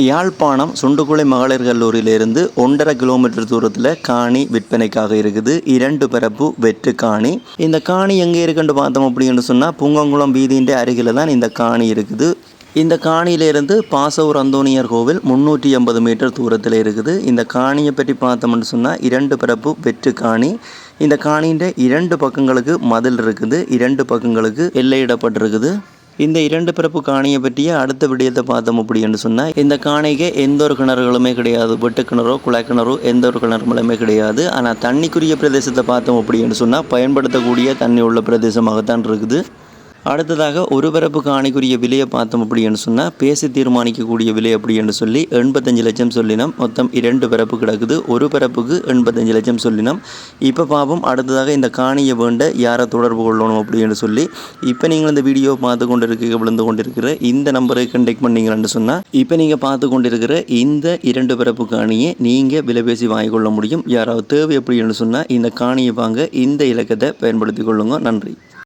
யாழ்ப்பாணம் சுண்டுகுளை மகளிர் கல்லூரியிலிருந்து ஒன்றரை கிலோமீட்டர் தூரத்தில் காணி விற்பனைக்காக இருக்குது. இரண்டு பரப்பு வெற்று காணி. இந்த காணி எங்கே இருக்குன்னு பார்த்தோம் அப்படின்னு சொன்னால் பூங்கங்குளம் வீதியின் அருகில் தான் இந்த காணி இருக்குது. இந்த காணியிலிருந்து பாசவூர் அந்தோனியர் கோவில் முந்நூற்றி எண்பது மீட்டர் தூரத்தில் இருக்குது. இந்த காணியை பற்றி பார்த்தோம்னு சொன்னால் இரண்டு பரப்பு வெற்று காணி. இந்த காணியின் இரண்டு பக்கங்களுக்கு மதில் இருக்குது. இரண்டு பக்கங்களுக்கு எல்லையிடப்பட்டிருக்குது இந்த இரண்டு பிறப்பு காணியை பற்றிய அடுத்த விடயத்தை பார்த்தோம் அப்படின்னு சொன்னால் இந்த காணிக்கு எந்த ஒரு கிணறுகளுமே கிடையாது. வெட்டு கிணறோ குழாய் கிணறோ எந்த ஒரு கிணறுகளுமே கிடையாது. ஆனால் தண்ணிக்குரிய பிரதேசத்தை பார்த்தோம் அப்படின்னு சொன்னால் பயன்படுத்தக்கூடிய தண்ணி உள்ள பிரதேசமாகத்தான் இருக்குது. அடுத்ததாக ஒரு பிறப்பு காணிக்குரிய விலையை பார்த்தோம் அப்படின்னு சொன்னால் பேசி தீர்மானிக்கக்கூடிய விலை அப்படின்னு சொல்லி எண்பத்தஞ்சு லட்சம் சொல்லினோம். மொத்தம் இரண்டு பிறப்பு கிடக்குது. ஒரு பிறப்புக்கு எண்பத்தஞ்சு லட்சம் சொல்லினோம். இப்போ பாப்போம் அடுத்ததாக இந்த காணியை வேண்ட யாரை தொடர்பு கொள்ளணும் அப்படின்னு சொல்லி இப்போ நீங்கள் இந்த வீடியோ பார்த்து கொண்டு இருக்க விழுந்து கொண்டிருக்கிற இந்த நம்பரை கண்டெக்ட் பண்ணீங்கன்னு சொன்னால் இப்போ நீங்கள் பார்த்து கொண்டிருக்கிற இந்த இரண்டு பிறப்பு காணியை நீங்கள் விலை பேசி வாங்கிக்கொள்ள முடியும். யாராவது தேவை அப்படின்னு சொன்னால் இந்த காணியை வாங்க இந்த இலக்கத்தை பயன்படுத்தி கொள்ளுங்க. நன்றி.